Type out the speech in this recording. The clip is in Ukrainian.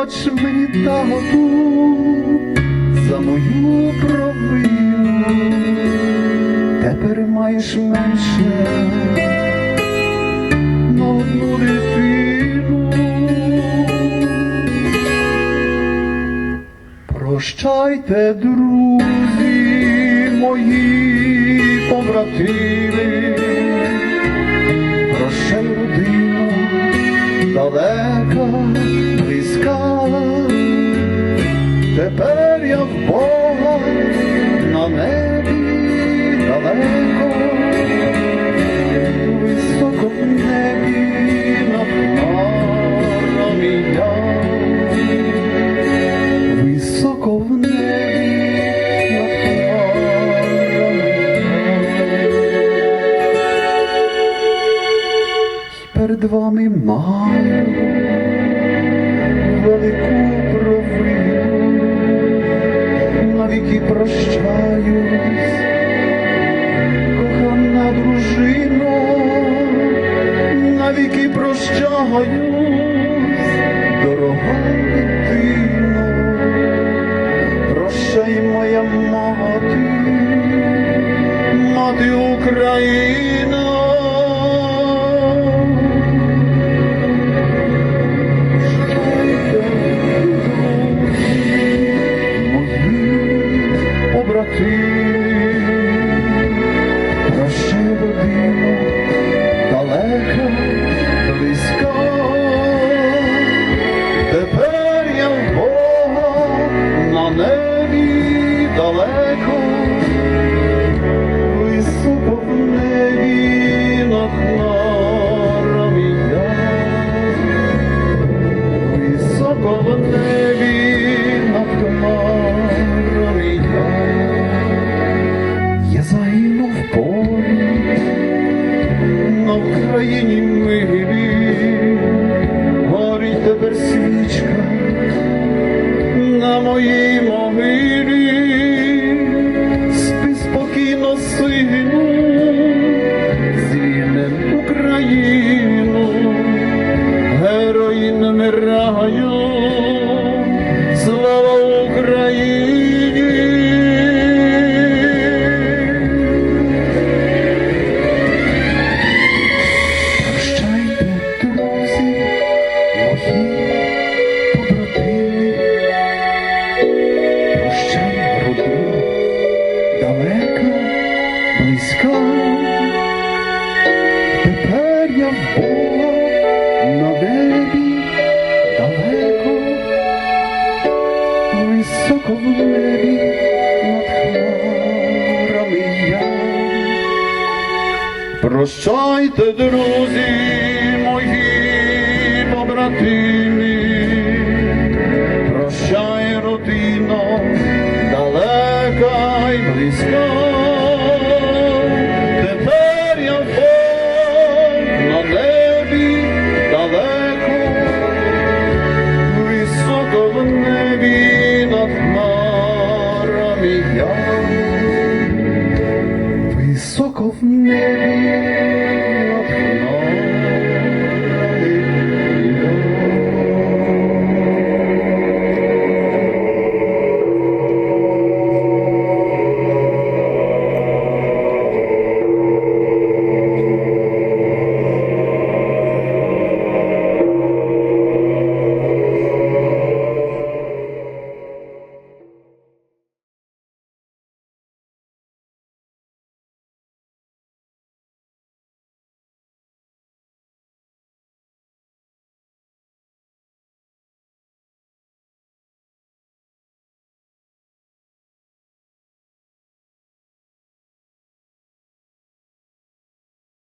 пробач мені тату за мою провину, тепер маєш менше на одну дитину. Прощайте, друзі мої побратими, прощай, родина, далека, в Бога на небі далеко, високо в небі над хмарами я. Високо в небі над хмарами. Перед вами маю велику провину, навіки прощаюсь, кохана дружина, навіки прощаюсь, дорога дитино, прощай моя мати, мати Україна. Далеко, високо в небі над хмарами я, високо в на високо в небі над хмарами я. Прощайте, друзі мої побратими, прощай, родино, далека й близька. Тепер я впав небі далеко, високо в небі.